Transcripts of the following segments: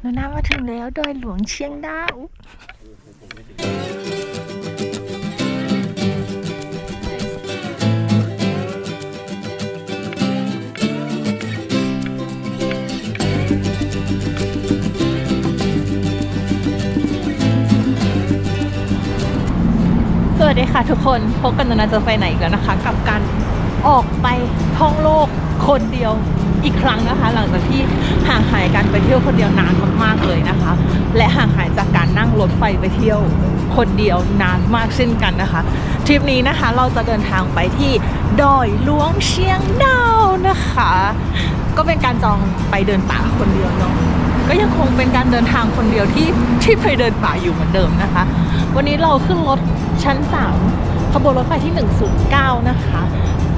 หนูนามาถึงแล้วดอยหลวงเชียงดาวสวัสดีค่ะทุกคนพบกันนานาจะไปไหนอีกแล้วนะคะ กับการออกไปท่องโลกคนเดียว อีกครั้งนะคะ หลังจากที่ห่างหายกันไปเที่ยวคนเดียวนานมากๆเลยนะคะ และห่างหายจากการนั่งรถไฟไปเที่ยวคนเดียวนานมากเช่นกันนะคะทริปนี้นะคะเราจะเดินทางไปที่ดอยหลวงเชียงดาวนะคะ ก็เป็นการจองไปเดินป่าคนเดียวเนาะก็ยังคงเป็นการเดินทางคนเดียวที่ที่ไปเดินป่าอยู่เหมือนเดิมนะคะ วันนี้เราขึ้นรถชั้น 3 ขบวนรถไฟที่ 109 นะคะ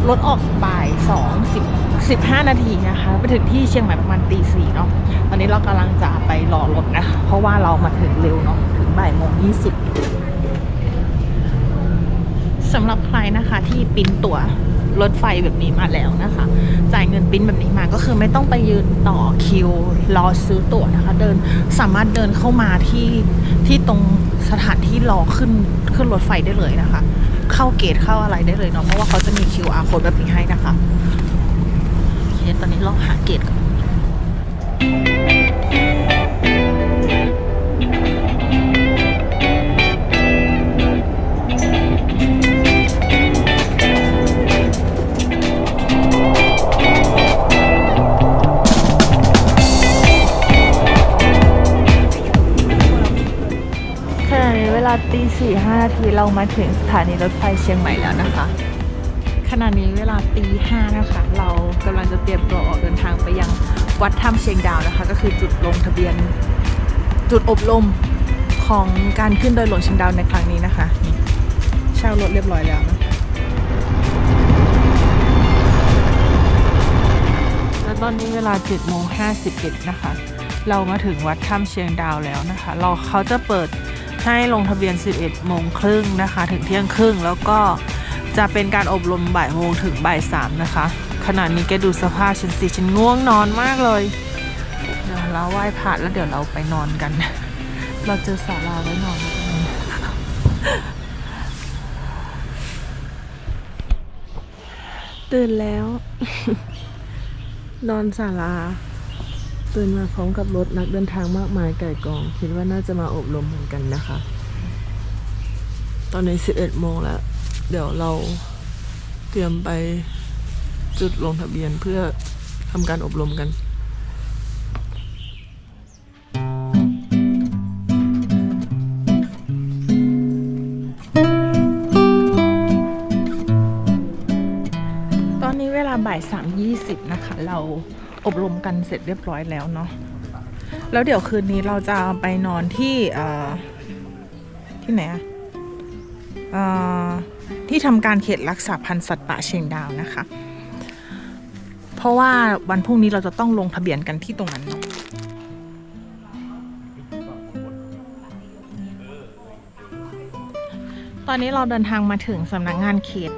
รถออกบ่ายสองสิบสิบห้านาทีนะคะ ไปถึงที่เชียงใหม่ประมาณตีสี่เนาะ ตอนนี้เรากำลังจะไปรอรถนะ เพราะว่าเรามาถึงเร็วเนาะ ถึงบ่ายโมงยี่สิบสำหรับใครนะคะที่ปิ้นตั๋ว รถไฟแบบนี้มาแล้วนะคะ จ่ายเงินปิ้นแบบนี้มาก็คือไม่ต้องไปยืนต่อคิวรอซื้อตั๋วนะคะ เดินสามารถเดินเข้ามาที่ที่ตรงสถานที่รอขึ้นขึ้นรถไฟได้เลยนะคะ เข้าเกตเข้าอะไรได้เลยเนาะเพราะว่าเขาจะมี QR code แบบนี้ให้นะคะโอเคตอนนี้เราหาเกตก่อน ตีสี่ห้านาทีเรามาถึงสถานีรถไฟเชียงใหม่แล้วนะคะ ขณะนี้เวลาตีห้านะคะ เรากำลังจะเตรียมตัวออกเดินทางไปยังวัดถ้ำเชียงดาวนะคะ ก็คือจุดลงทะเบียน จุดอบรมของการขึ้นดอยหลวงเชียงดาวในครั้งนี้นะคะนี่เช่ารถเรียบร้อยแล้วนะคะแล้วตอนนี้เวลา7โมง51นะคะ เรามาถึงวัดถ้ำเชียงดาวแล้วนะคะ เราเขาจะเปิด ให้ลงทะเบียน 11 โมงครึ่งนะคะ ถึงเที่ยงครึ่ง แล้วก็จะเป็นการอบรมบ่ายโมงถึงบ่ายสามนะคะ ขณะนี้แกดูสภาพฉันสิฉันง่วงนอนมากเลย เดี๋ยวเราไหว้พระแล้วเดี๋ยวเราไปนอนกัน เราเจอศาลาไว้นอนตื่นแล้ว นอนศาลา ตื่นมาพร้อมกับรถนักเดินทางมากมายไก่กอง คิดว่าน่าจะมาอบรมเหมือนกันนะคะ ตอนนี้ 11 โมงแล้ว เดี๋ยวเราเตรียมไปจุดลงทะเบียนเพื่อทำการอบรมกันตอนนี้เวลาบ่ายสามยี่สิบนะคะ เรา อบรมกันเสร็จเรียบร้อยแล้วเนาะแล้วเดี๋ยวคืนนี้เราจะไปนอนที่ที่ไหนอะที่ทำการเขตรักษาพันธุ์สัตว์ป่าเชียงดาวนะคะ เพราะว่าวันพรุ่งนี้เราจะต้องลงทะเบียนกันที่ตรงนั้นเนาะตอนนี้เราเดินทางมาถึงสำนักงานเขต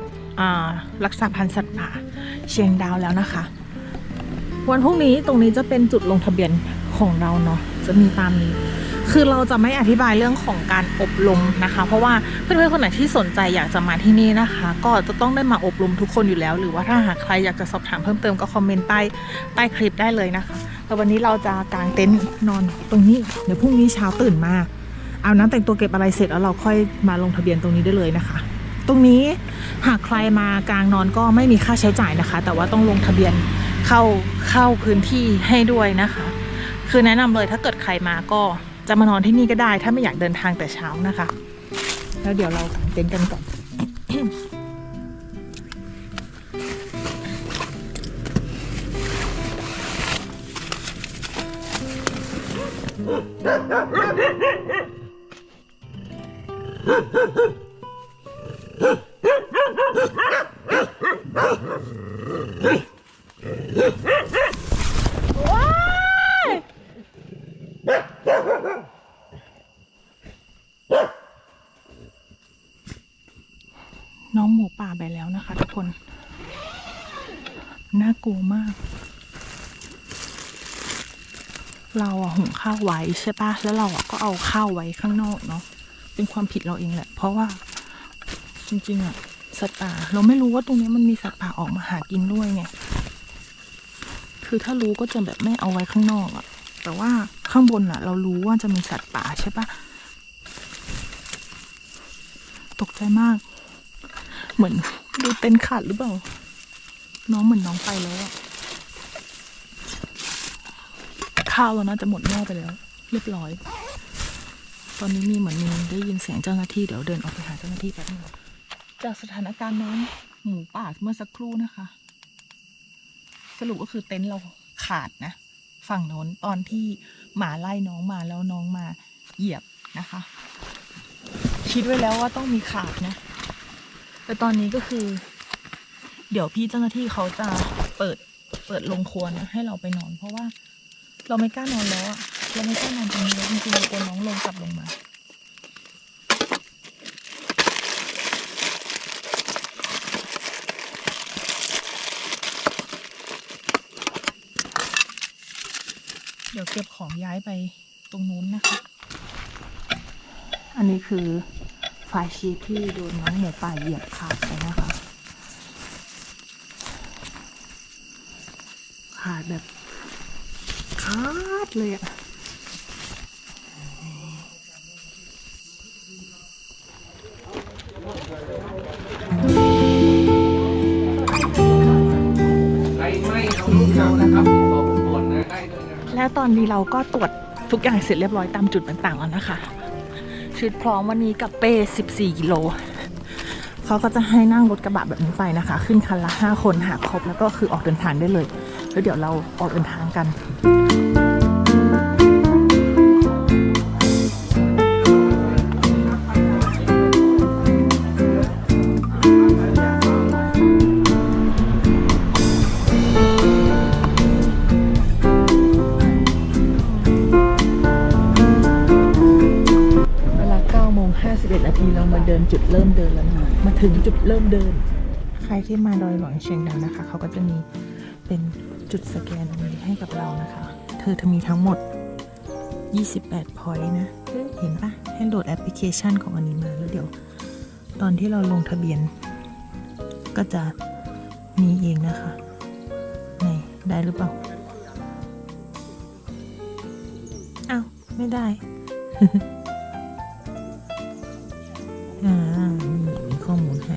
รักษาพันธุ์สัตว์ป่าเชียงดาวแล้วนะคะ วันพรุ่งนี้ตรงนี้จะเป็นจุดลงทะเบียนของเราเนาะจะมีตามนี้ คือเราจะไม่อธิบายเรื่องของการอบรมนะคะ เพราะว่าเพื่อนๆคนไหนที่สนใจอยากจะมาที่นี่นะคะ ก็จะต้องได้มาอบรมทุกคนอยู่แล้ว หรือว่าถ้าหากใครอยากจะสอบถามเพิ่มเติมก็คอมเมนต์ใต้ใต้คลิปได้เลยนะคะแต่วันนี้เราจะกางเต็นท์นอนตรงนี้ เดี๋ยวพรุ่งนี้เช้าตื่นมาเอาน้ำแต่งตัวเก็บอะไรเสร็จแล้วเราค่อยมาลงทะเบียนตรงนี้ได้เลยนะคะ ตรงนี้หากใครมากลางนอนก็ไม่มีค่าใช้จ่ายนะคะ แต่ว่าต้องลงทะเบียน เข้าเข้าพื้นที่ให้ด้วยนะคะ คือแนะนำเลยถ้าเกิดใครมาก็จะมานอนที่นี่ก็ได้ ถ้าไม่อยากเดินทางแต่เช้านะคะ แล้วเดี๋ยวเรากางเต็นท์กันก่อนน้องหมูป่าไปแล้วนะคะทุกคน น่ากลัวมาก เราอะหุงข้าว ไว้ใช่ปะแล้วเราอะก็เอาข้าวไว้ข้างนอกเนาะ เป็นความผิดเราเองแหละ เพราะว่าจริงๆอะสัตว์ป่า เราไม่รู้ว่าตรงนี้มันมีสัตว์ป่าออกมาหากินด้วยไง คือถ้ารู้ก็จะแบบไม่เอาไว้ข้างนอกอะแต่ว่าข้างบนอะเรารู้ว่าจะมีสัตว์ป่าใช่ปะตกใจมาก เหมือนดูเต็นขาดหรือเปล่า น้องเหมือนน้องไปแล้วอะ ข้าวเราน่าจะหมดหม้อไปแล้ว เรียบร้อย ตอนนี้มีเหมือนมีได้ยินเสียงเจ้าหน้าที่เดี๋ยวเดินออกไปหาเจ้าหน้าที่แป๊บนึงจากสถานการณ์น้ำหมูป่าเมื่อสักครู่นะคะ สรุปก็คือเต็นท์เราขาดนะ ฝั่งโน้นตอนที่หมาไล่น้องมาแล้วน้องมาเหยียบนะคะ คิดไว้แล้วว่าต้องมีขาดนะแต่ตอนนี้ก็คือ เดี๋ยวพี่เจ้าหน้าที่เขาจะเปิดเปิดลงครัวนะให้เราไปนอนเพราะว่า เราไม่กล้านอนแล้วอะเราไม่กล้านอนตรงนี้แล้วจริงๆเรากลัวน้องลงกลับลงมาเดี๋ยวเก็บของย้ายไปตรงนู้นนะคะ อันนี้คือไฟชีทที่โดนน้องหมูป่าเหยียบขาดไปนะคะ ขาดแบบ ขาดเลยอะแล้วตอนนี้เราก็ตรวจทุกอย่างเสร็จเรียบร้อยตามจุดต่างๆแล้วนะคะ ชุดพร้อมวันนี้กับเป้ 14 กิโล เขาก็จะให้นั่งรถกระบะแบบนี้ไปนะคะ ขึ้นคันละ 5 คนหากครบแล้วก็คือออกเดินทางได้เลย แล้วเดี๋ยวเราออกเดินทางกัน เดินจุดเริ่มเดินแล้วนะมาถึงจุดเริ่มเดิน ใครที่มาดอยหลวงเชียงดาวนะคะ เขาก็จะมีเป็นจุดสแกนนี้ให้กับเรานะคะ เธอจะมีทั้งหมด 28พอยต์นะ เห็นปะให้โหลดแอปพลิเคชันของอันนี้มาแล้วเดี๋ยว ตอนที่เราลงทะเบียน ก็จะมีเองนะคะไหนได้หรือเปล่าอ้าวไม่ได้ อ่ามีข้อมูลให้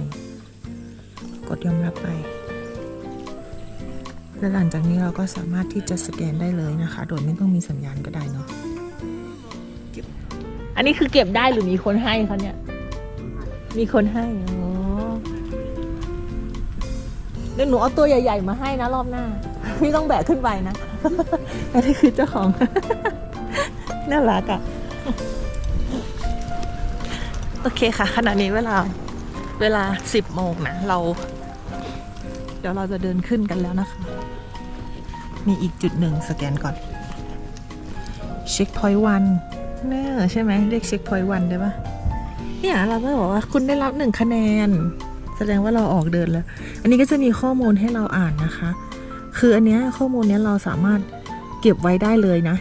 กดยอมรับไป และหลังจากนี้เราก็สามารถที่จะสแกนได้เลยนะคะ โดยไม่ต้องมีสัญญาณก็ได้เนาะอันนี้คือเก็บได้หรือมีคนให้คะเนี่ย มีคนให้ อ๋อ เดี๋ยวหนูเอาตัวใหญ่ ๆ มาให้นะรอบหน้า พี่ต้องแบกขึ้นไปนะอันนี้คือเจ้าของ น่ารักอะ่ะ โอเคค่ะ ขณะนี้เวลาเวลาสิบโมงนะ เรา เดี๋ยวเราจะเดินขึ้นกันแล้วนะคะ มีอีกจุดหนึ่งสแกนก่อน เช็คพอยต์วันเน่ใช่ไหมเรียกเช็คพอยต์วันได้ปะเนี่ยเราก็บอกว่าคุณได้รับหนึ่งคะแนน แสดงว่าเราออกเดินแล้ว อันนี้ก็จะมีข้อมูลให้เราอ่านนะคะ คืออันเนี้ยข้อมูลเนี้ยเราสามารถเก็บไว้ได้เลยนะ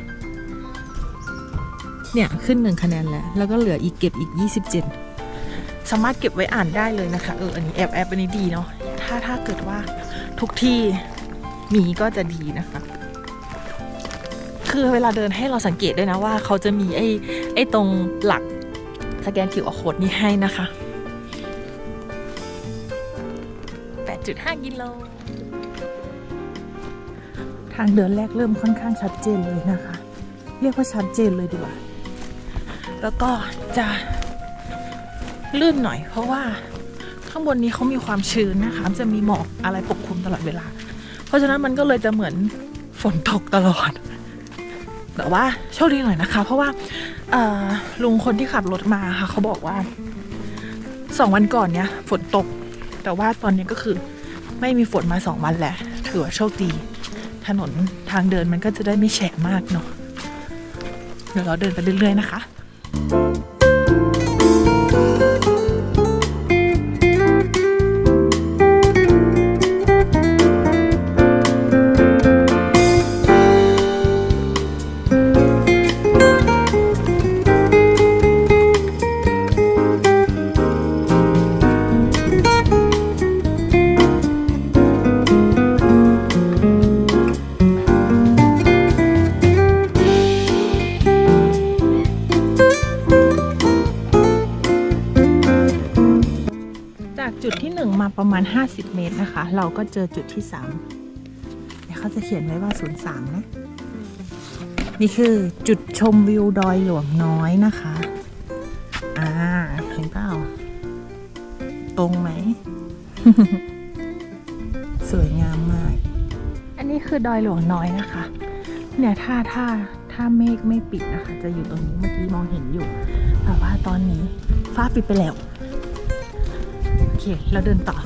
เนี่ยขึ้นหนึ่งคะแนนแล้ว แล้วก็เหลืออีกเก็บอีก 27 สามารถเก็บไว้อ่านได้เลยนะคะ เออ อันนี้แอบแอบอันนี้ดีเนาะ ถ้าถ้าเกิดว่าทุกที่มีก็จะดีนะคะ คือเวลาเดินให้เราสังเกตด้วยนะว่า เขาจะมีไอ้ไอ้ตรงหลักสแกน QR code นี้ให้นะคะ 8.5 กิโล ทางเดินแรกเริ่มค่อนข้างชัดเจนเลยนะคะ เรียกว่าชัดเจนเลยดีกว่า แล้วก็จะลื่นหน่อย เพราะว่าข้างบนนี้เขามีความชื้นนะคะ จะมีหมอกอะไรปกคลุมตลอดเวลา เพราะฉะนั้นมันก็เลยจะเหมือนฝนตกตลอด แต่ว่าโชคดีหน่อยนะคะ เพราะว่าลุงคนที่ขับรถมาค่ะเขาบอกว่าสองวันก่อนเนี้ยฝนตก แต่ว่าตอนนี้ก็คือไม่มีฝนมาสองวันแหละ ถือว่าโชคดี ถนนทางเดินมันก็จะได้ไม่แฉะมากเนาะเดี๋ยวเราเดินไปเรื่อยๆนะคะ ม มาณ 50 เมตรนะคะ เราก็เจอจุดที่ 3 เดี๋ยวเขาจะเขียนไว้ว่า 03 นะ นี่คือจุดชมวิวดอยหลวงน้อยนะคะ อ่า เห็นเปล่า ตรงไหม สวยงามมาก อันนี้คือดอยหลวงน้อยนะคะ เนี่ยถ้าถ้าถ้าเมฆไม่ปิดนะคะ จะอยู่ตรงนี้เมื่อกี้มองเห็นอยู่ แต่ว่าตอนนี้ฟ้าปิดไปแล้ว โอเค เราเดินต่อ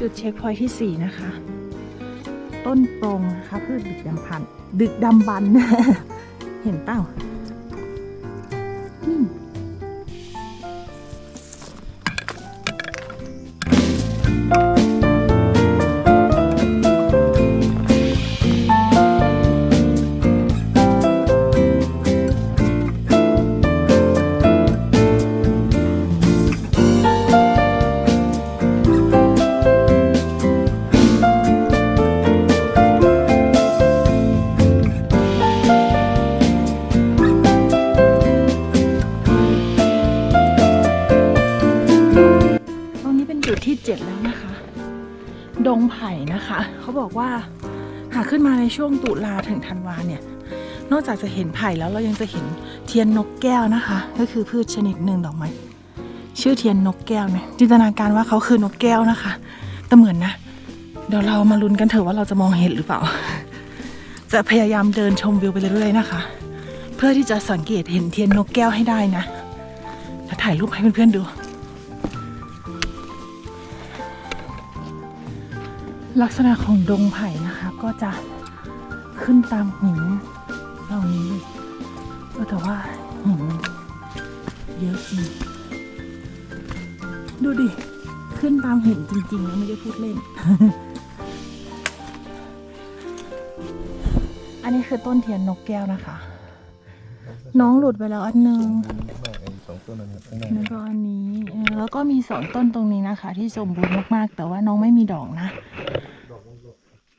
จุดเช็คพอยท์ที่ 4 นะคะ ต้นตรงนะคะพืชดึกดำพันดึกดำบรรพ์เห็นเต่า วงตุลาถึงธันวาเนี่ย นอกจากจะเห็นไผ่แล้วเรายังจะเห็นเทียนนกแก้วนะคะ ก็คือพืชชนิดหนึ่งดอกไม้ชื่อเทียนนกแก้วเนี่ยจินตนาการว่าเขาคือนกแก้วนะคะ แต่เหมือนนะ เดี๋ยวเรามาลุ้นกันเถอะว่าเราจะมองเห็นหรือเปล่า จะพยายามเดินชมวิวไปเรื่อยๆนะคะ เพื่อที่จะสังเกตเห็นเทียนนกแก้วให้ได้นะจะถ่ายรูปให้เพื่อนๆดู ลักษณะของดงไผ่นะคะก็จะ ขึ้นตามหินเหล่านี้เลยเออแต่ว่าหินเยอะจริงดูดิ ขึ้นตามหินจริงๆนะไม่ได้พูดเล่น อันนี้คือต้นเทียนนกแก้วนะคะ น้องหลุดไปแล้วอันหนึงสองต้นนั้นข้างหน้าแล้วก็อันนี้เออแล้วก็มีสองต้นตรงนี้นะคะ ที่สมบูรณ์มากๆ แต่ว่าน้องไม่มีดอกนะ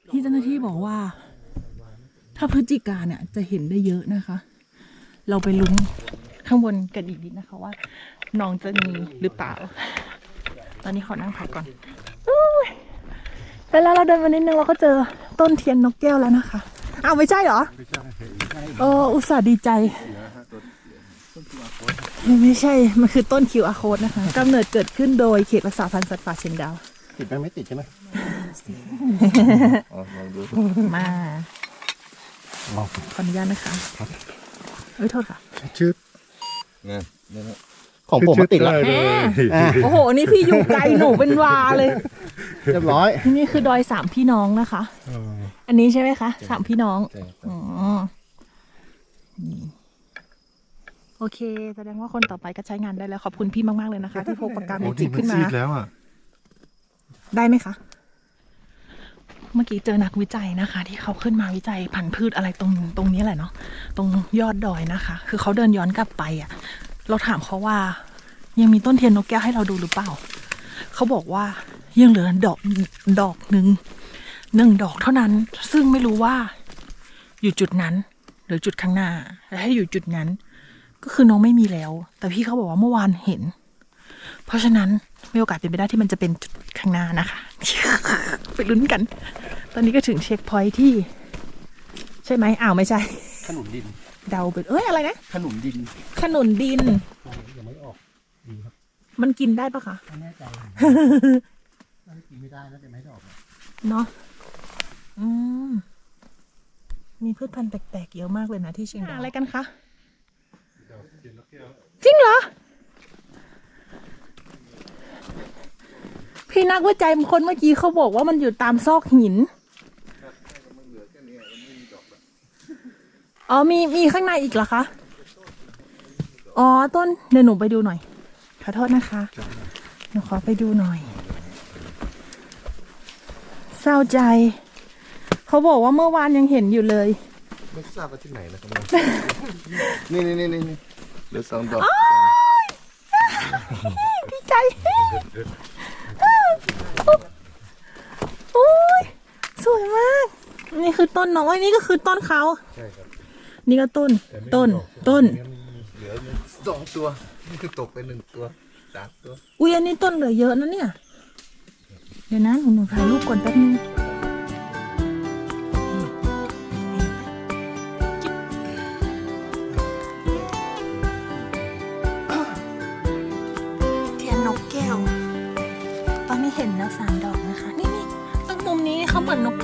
ที่เจ้าหน้าที่บอกว่า ถ้าพฤศจิกาเนี่ยจะเห็นได้เยอะนะคะ เราไปลุ้นข้างบนกันอีกนิดนะคะว่าน้องจะมีหรือเปล่า ตอนนี้ขอนั่งพักก่อนอุ้ยแต่แล้วเราเดินมานิดนึงเราก็เจอต้นเทียนนกแก้วแล้วนะคะ อ้าวไม่ใช่เหรอเอออุตส่าห์ดีใจไม่ใช่ มันคือต้นคิวอาโคดนะคะกำเนิดเกิดขึ้นโดยเขตรักษาพันธุ์สัตว์ป่าเชียงดาว ติดไหมไม่ติดใช่ไหมอ๋อลองดูมา ลองขออนุญาตนะคะเอ้ยโทษค่ะชื่อเนี่ยของผมมันติดแล้วแหมอะโอ้โห นี่พี่อยู่ไกลหนูเป็นวาเลยเรียบร้อย นี่คือดอยสามพี่น้องนะคะ อันนี้ใช่ไหมคะสามพี่น้องอ๋อนี่โอเค แสดงว่าคนต่อไปก็ใช้งานได้แล้ว ขอบคุณพี่มาก ๆ เลยนะคะ ที่พกปากกาเมจิกขึ้นมาแล้วอะได้ไหมคะ เมื่อกี้เจอนักวิจัยนะคะ ที่เขาขึ้นมาวิจัยพันธุ์พืชอะไรตรงตรงนี้แหละเนาะตรงยอดดอยนะคะ คือเขาเดินย้อนกลับไปอะ่ะ เราถามเขาว่า ยังมีต้นเทียนนกแก้วให้เราดูหรือเปล่า เขาบอกว่ายังเหลือดอกดอกหนึ่งหนึ่งดอกเท่านั้น ซึ่งไม่รู้ว่า อยู่จุดนั้น หรือจุดข้างหน้าและให้อยู่จุดนั้น ก็คือน้องไม่มีแล้ว แต่พี่เขาบอกว่าเมื่อวานเห็น เพราะฉะนั้น มีโอกาสเป็นไปได้ที่มันจะเป็นจุดข้างหน้านะคะ ไปลุ้นกัน ตอนนี้ก็ถึงเช็คพอยท์ที่ ใช่ไหมอ้าวไม่ใช่ ขนุนดิน เดาเป็นเอ้ยอะไรนะ ขนุนดิน ขนุนดิน ยังไม่ออกมันกินได้ปะคะไม่แน่ใจน่าจะกินไม่ได้น่าจะไม่ได้ออกเนาะอืมมีพืชพันธุ์แปลกๆเยอะมากเลยนะที่เชียงดาวอะไรกันคะจริงเหรอ พี่นักวิจัยคนเมื่อกี้เขาบอกว่ามันอยู่ตามซอกหิน อ๋อมีมีข้างในอีกเหรอคะ อ๋อต้นเดี๋ยวหนูไปดูหน่อย ขอโทษนะคะ หนูขอไปดูหน่อย เศร้าใจ เขาบอกว่าเมื่อวานยังเห็นอยู่เลย ไม่ทราบว่าที่ไหนนะครับนี่นี่นี่นี่นี่เหลือสองดอกดีใจ โอ้ยส วยมาก นี่คือต้นน้องไอ้ยนี่ก็คือต้นเขาใช่ครับนี่ก็ต้น ต้น ต้น เหลือสองตัว นี่คือตกไปหนึ่งตัวสามตัว อุ้ยอันนี้ต้นเหลือเยอะนะเนี่ย เดี๋ยวนะหนูหนูถ่ายรูปก่อนแป๊บนึง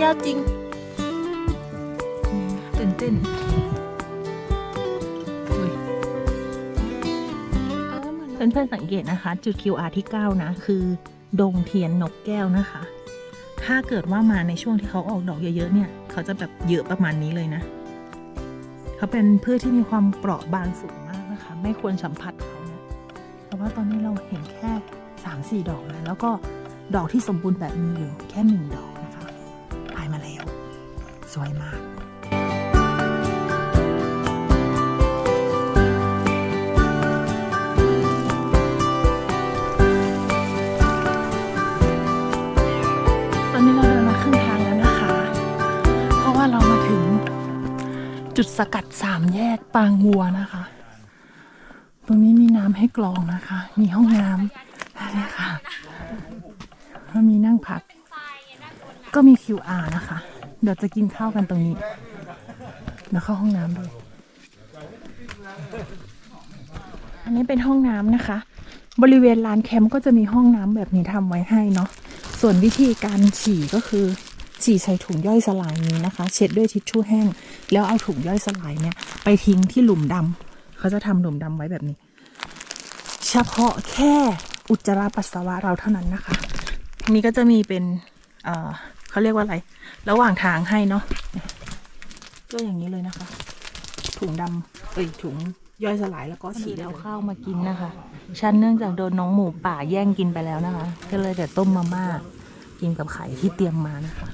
เขาเหมือนนกแก้วจริงตื่นเต้นเพื่อนๆสังเกตนะคะ จุด QR ที่ 9 นะ คือ ดงเทียนนกแก้วนะคะ ถ้าเกิดว่ามาในช่วงที่เขาออกดอกเยอะๆเนี่ย เขาจะแบบเยอะประมาณนี้เลยนะ เขาเป็นพืชที่มีความเปราะบางสูงมากนะคะ ไม่ควรสัมผัสเขานะเพราะว่าตอนนี้เราเห็นแค่ 3-4 ดอกนะแล้วก็ดอกที่สมบูรณ์แบบมีอยู่แค่หนึ่งดอก สวยมากตอนนี้เราเดินมาครึ่งทางแล้วนะคะเพราะว่าเรามาถึงจุดสกัดสามแยกปางวัวนะคะ ตรงนี้มีน้ำให้กรองนะคะ มีห้องน้ำอะไรค่ะแล้วมีนั่งพัก ก็มี QR นะคะ เดี๋ยวจะกินข้าวกันตรงนี้เดี๋ยวเข้าห้องน้ำด้วยอันนี้เป็นห้องน้ำนะคะ บริเวณลานแคมป์ก็จะมีห้องน้ำแบบนี้ทำไว้ให้เนาะส่วนวิธีการฉี่ก็คือฉี่ใส่ถุงย่อยสลายนี้นะคะ เช็ดด้วยทิชชู่แห้ง แล้วเอาถุงย่อยสลายเนี่ย ไปทิ้งที่หลุมดำเขาจะทำหลุมดำไว้แบบนี้ เฉพาะแค่อุจจาระปัสสาวะเราเท่านั้นนะคะ นี่ก็จะมีเป็น เอ่อเขาเรียกว่าอะไร ระหว่างทางให้เนาะก็อย่างนี้เลยนะคะ ถุงดำเอ้ยถุงย่อยสลายแล้วก็ฉีดเอาข้าวมากินนะคะ ฉันเนื่องจากโดนน้องหมูป่าแย่งกินไปแล้วนะคะ ก็เลยแต่ต้มมาม่ากินกับไข่ที่เตรียมมานะคะ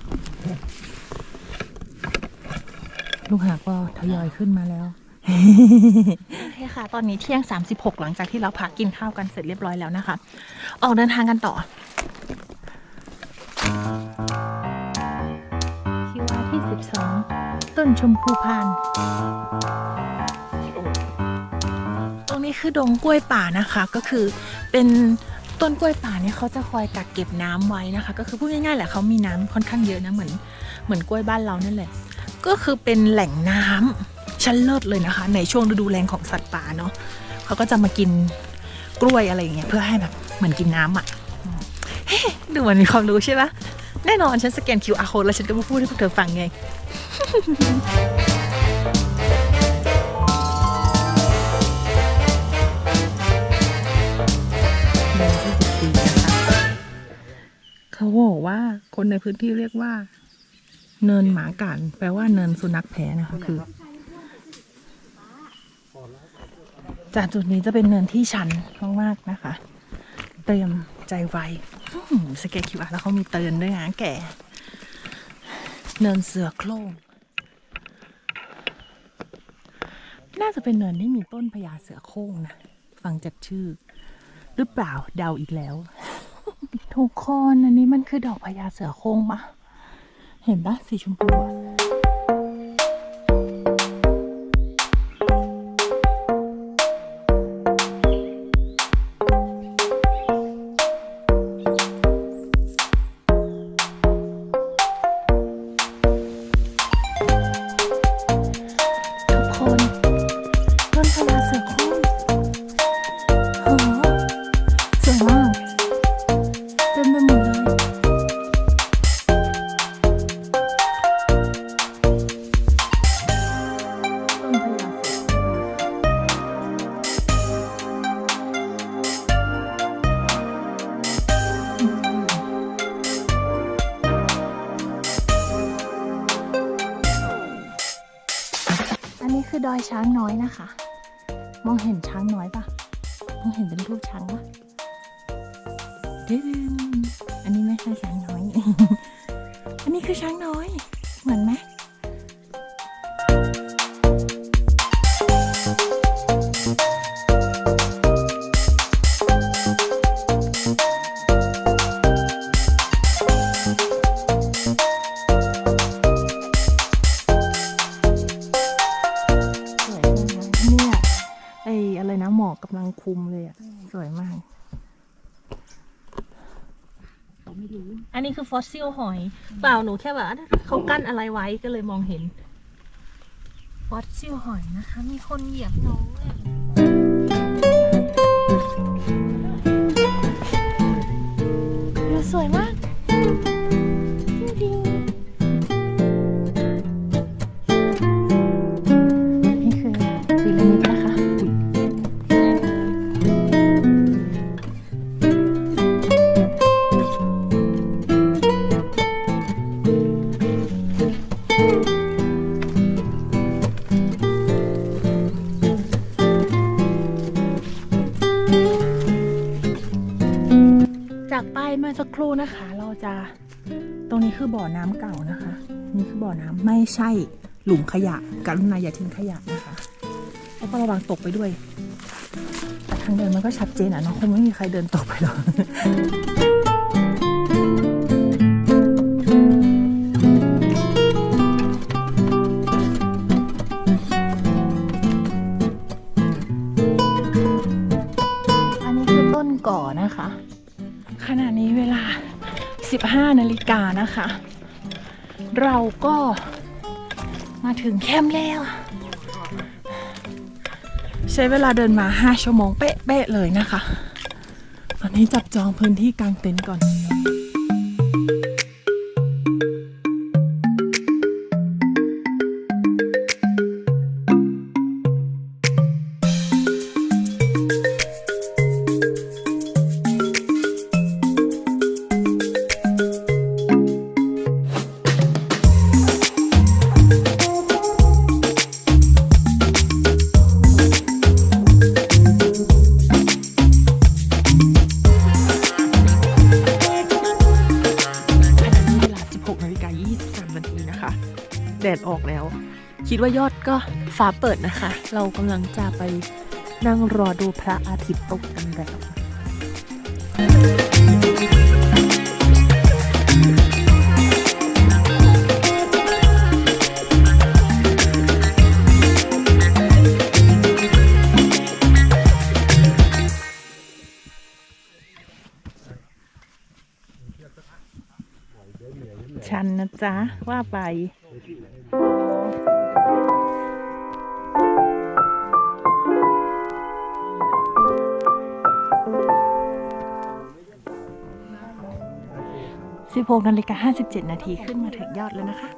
ลูกหาก็ทยอยขึ้นมาแล้วโอเคค่ะ ตอนนี้เที่ยง 36 หลังจากที่เราพักกินข้าวกันเสร็จเรียบร้อยแล้วนะคะ ออกเดินทางกันต่อ นชมพูพานตรงนี้คือดงกล้วยป่านะคะ ก็คือเป็นต้นกล้วยป่าเนี่ยเขาจะคอยกักเก็บน้ำไว้นะคะ ก็คือพูดง่ายๆแหละเขามีน้ำค่อนข้างเยอะนะเหมือนเหมือนกล้วยบ้านเรานั่นแหละ ก็คือเป็นแหล่งน้ำชั้นเลิศเลยนะคะ ในช่วงฤดูแล้งของสัตว์ป่าเนาะเขาก็จะมากินกล้วยอะไรอย่างเงี้ยเพื่อให้แบบเหมือนกินน้ำอะดูเหมือนมีความรู้ใช่ปะแน่นอนฉันสแกน QR code แล้วฉันก็มาพูดให้พวกเธอฟังไง เนินที่สิบปีนะคะเขาบอกว่าคนในพื้นที่เรียกว่า เนินหมากันแปลว่าเนินสุนัขแพ้นะคะคือ จากจุดนี้จะเป็นเนินที่ชันมากๆนะคะ เตรียมใจไว้สเกตคิวอาร์แล้วเขามีเตือนด้วยนะแกเนินเสือโคร่ง น่าจะเป็นเนินที่มีต้นพญาเสือโคร่งนะ ฟังจากชื่อ หรือเปล่าเดาอีกแล้ว ทุกคนอันนี้มันคือดอกพญาเสือโคร่งปะเห็นปะสีชมพูอะ นนี้คือฟอสซิลหอย เปล่าหนูแค่แบบเขากั้นอะไรไว้ก็เลยมองเห็น ฟอสซิลหอยนะคะ มีคนเหยียบน้องอะสวยมาก รู่นะคะ เราจะตรงนี้คือบ่อน้ำเก่านะคะ นี่คือบ่อน้ำไม่ใช่หลุมขยะกรุณาอย่าทิ้งขยะนะคะแล้วก็ระวังตกไปด้วย แต่ทางเดินมันก็ชัดเจนอะเนาะคงไม่มีใครเดินตกไปหรอก นะคะ เราก็มาถึงแคมป์แล้ว ใช้เวลาเดินมา 5 ชั่วโมงเป๊ะๆเลยนะคะ ตอนนี้จับจองพื้นที่กลางเต็นท์ก่อน ฟ้าเปิดนะคะ เรากำลังจะไปนั่งรอดูพระอาทิตย์ตกกันแล้วชันนะจ๊ะ ว่าไป 16นาฬิกา57 นาทีขึ้นมาถึงยอดแล้วนะคะ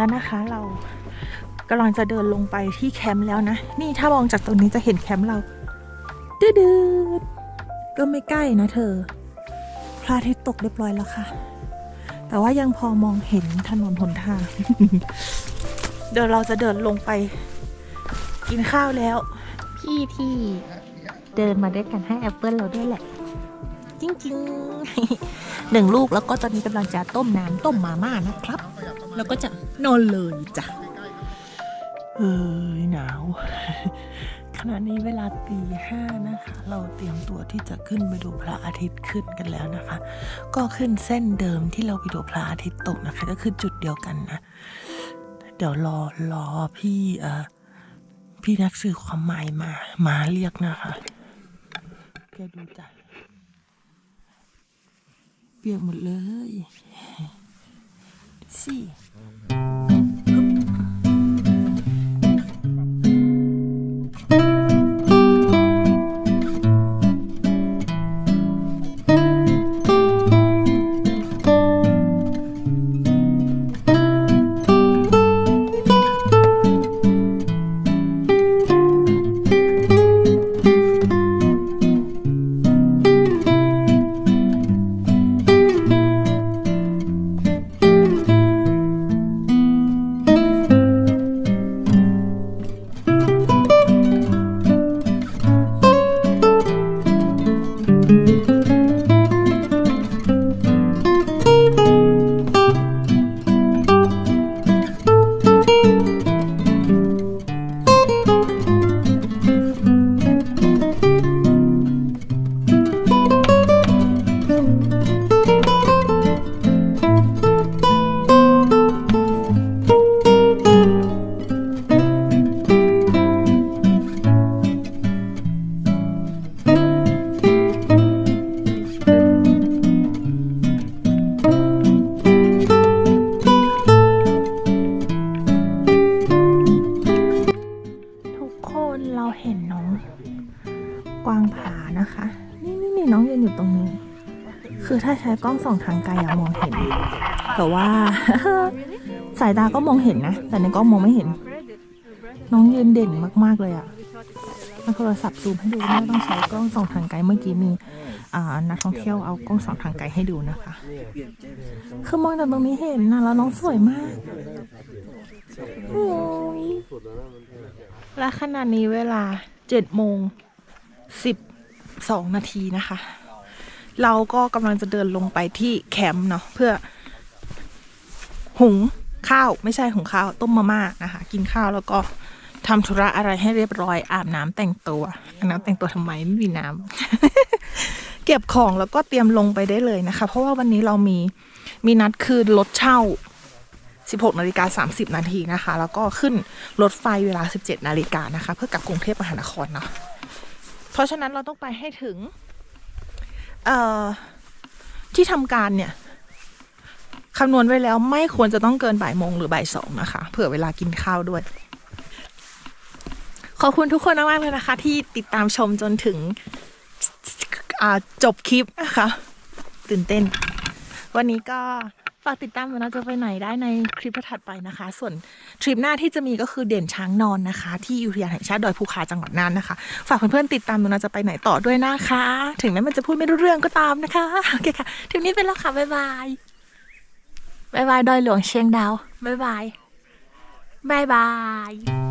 แล้วนะคะ เรากำลังจะเดินลงไปที่แคมป์แล้วนะ นี่ถ้ามองจากตรงนี้จะเห็นแคมป์เราดืดดๆก็ไม่ใกล้นะเธอ พระอาทิตย์ตกเรียบร้อยแล้วค่ะ แต่ว่ายังพอมองเห็นถนนหนทาง เดี๋ยวเราจะเดินลงไป กินข้าวแล้ว พี่ที่เดินมาด้วยกันให้แอปเปิลเราด้วยแหละจริงๆหนึ่งลูกแล้วก็ตอนนี้กำลังจะต้มน้ำต้มมาม่านะครับ แล้วก็จะ นอนเลยจ้ะ เอ้ยหนาว ขณะนี้เวลาตีห้านะคะ เราเตรียมตัวที่จะขึ้นไปดูพระอาทิตย์ขึ้นกันแล้วนะคะ ก็ขึ้นเส้นเดิมที่เราไปดูพระอาทิตย์ตกนะคะ ก็คือจุดเดียวกันนะ เดี๋ยวรอรอพี่เอ่อพี่นักสื่อความหมายมามาเรียกนะคะแกดูจ้ะเปียกหมดเลยสิากล้องส่องทางไกลอะมองเห็น แต่ว่า สายตาก็มองเห็นนะ แต่ในกล้องมองไม่เห็น น้องยืนเด่นมาก ๆ เลยอะเอาโทรศัพท์ซูมให้ดูไม่ต้องใช้กล้องส่องทางไกลเมื่อกี้มีนักท่องเที่ยวเอากล้องส่องทางไกลให้ดูนะคะ คือมองจากตรงนี้เห็นนะแล้วน้องสวยมากและขณะนี้เวลาเจ็ดโมงสิบสองนาทีนะคะ เราก็กำลังจะเดินลงไปที่แคมป์เนาะเพื่อ หุงข้าวไม่ใช่หุงข้าวต้มมาม่านะคะ กินข้าวแล้วก็ทำธุระอะไรให้เรียบร้อยอาบน้ำแต่งตัวอาบน้ำแต่งตัวทำไมไม่มีน้ำ เก็บของแล้วก็เตรียมลงไปได้เลยนะคะ เพราะว่าวันนี้เรามีมีนัดคือรถเช่า 16นาฬิกา30 นาทีนะคะ แล้วก็ขึ้นรถไฟเวลา 17นาฬิกานะคะ เพื่อกลับกรุงเทพมหานครเนาะเพราะฉะนั้นเราต้องไปให้ถึง ที่ทำการเนี่ยคำนวณไว้แล้วไม่ควรจะต้องเกินบ่ายโมงหรือบ่ายสองนะคะ เผื่อเวลากินข้าวด้วย ขอบคุณทุกคนมากๆเลยนะคะ ที่ติดตามชมจนถึงจบคลิปนะคะ ตื่นเต้น วันนี้ก็ ฝากติดตามว่าเราจะไปไหนได้ในคลิปถัดไปนะคะ ส่วนทริปหน้าที่จะมีก็คือเด่นช้างนอนนะคะ ที่อุทยานแห่งชาติดอยภูคาจังหวัดน่านนะคะ ฝากเพื่อนๆติดตามดูนะจะไปไหนต่อด้วยนะคะ ถึงแม้มันจะพูดไม่รู้เรื่องก็ตามนะคะโอเคค่ะทริปนี้ไปแล้วค่ะบ๊ายบายบ๊ายบายดอยหลวงเชียงดาวบ๊ายบายบ๊ายบาย